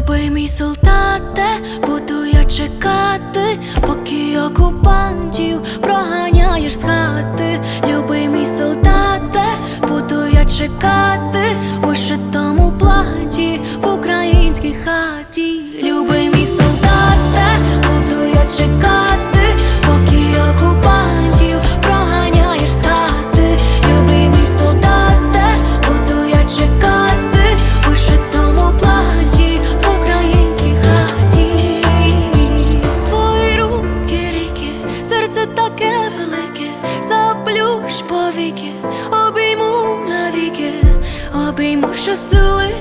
Любий мій солдате, буду я чекати, поки окупантів проганяєш з хати. Любий мій солдате, буду я чекати у вишитому платі в українській хаті. Заплющ повіки, обійму навіки, обійму що сили,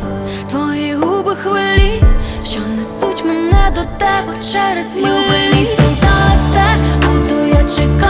твої губи хвилі, що несуть мене до тебе через Любий мій солдате, буду я чекати,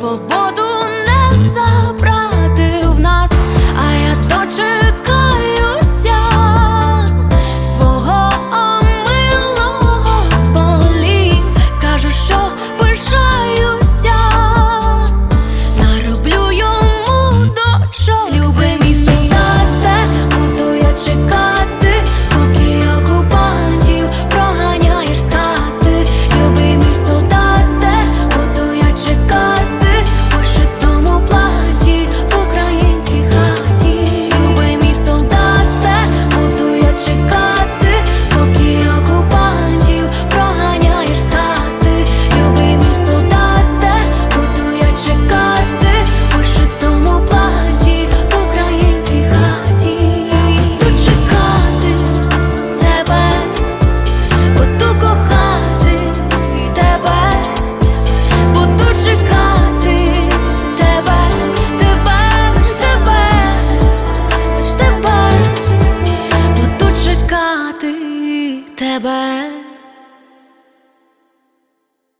for тебе.